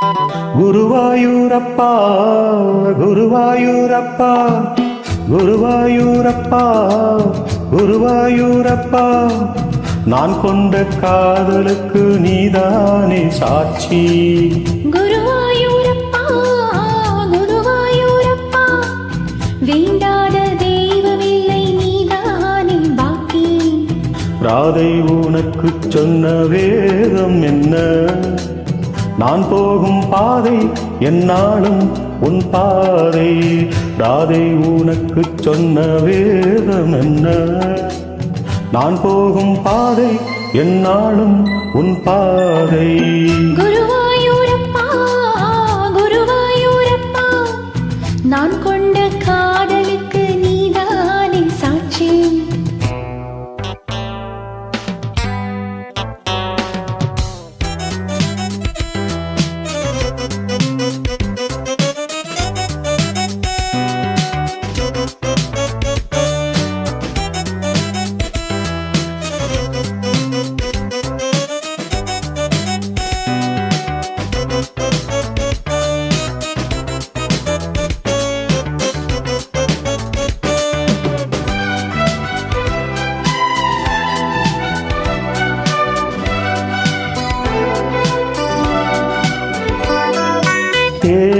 குருவாயூரப்பா குருவாயூரப்பா குருவாயூரப்பா குருவாயூரப்பா. நான் கொண்ட காதலுக்கு நீதானே சாட்சி. குருவாயூரப்பா குருவாயூரப்பா. வேண்டாத தெய்வமில்லை நீதானே பாக்கி. ராதை உனக்கு சொன்ன வேதம் என்ன? நான் போகும் பாதை என்னாலும் உன் பாதை. ராதை உனக்கு சொன்ன வேதம் என்ன? நான் போகும் பாதை என்னாலும் உன் பாதை.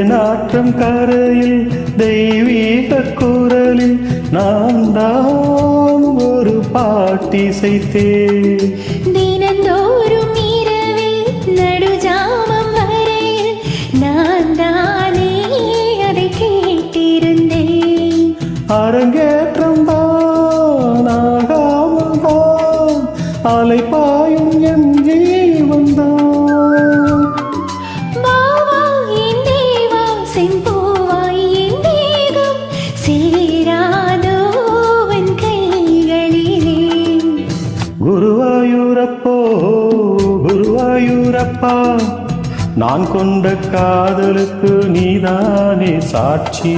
தேனாற்றம் கரையில் தெய்வீக குரலில் நான் தான் ஒரு பாட்டிசைத்தேன் தினந்தோறும் இரவில் நடுஜாமம் வரையில் நான் தானே அதை கேட்டிருந்தேன். அரங்கேற்றம் தான் ஆகாமல் தான் அலைப்பாயும் குருவாயூரப்பா நான் கொண்ட காதலுக்கு நீதானே சாட்சி.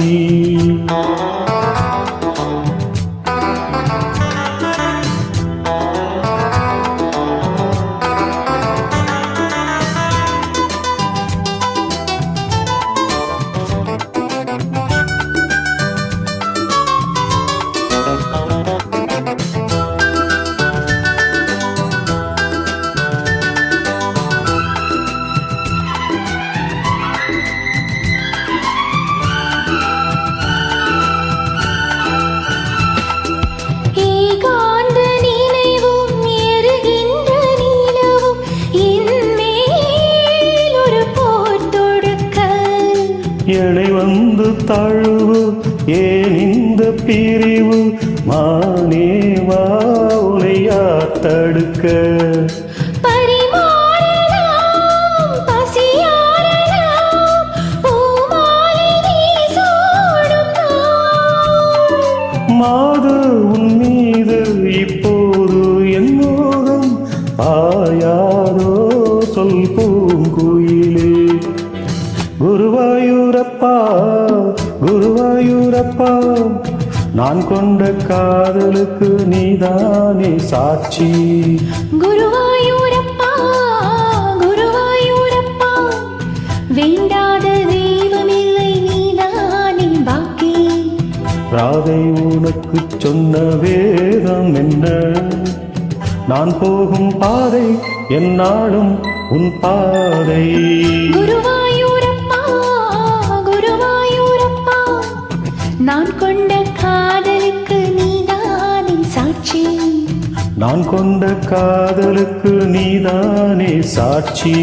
எழை வந்து தழுவு ஏன் இந்த பிரிவு மானேவா உனையா தடுக்க. மாது உன் மீது இப்போது என் மோகம் பாயாதோ சொல் குருவாயூரப்பா குருவாயூரப்பா. நான் கொண்ட காதலுக்கு நீதானே சாட்சி. குருவாயூரப்பா குருவாயூரப்பா. வேண்டாத தெய்வமில்லை நீதானே பாக்கி. ராதை உனக்கு சொன்ன வேதம் என்ன? நான் போகும் பாதை என்னாலும் உன் பாதை. நான் கொண்ட காதலுக்கு நீதானே சாட்சி?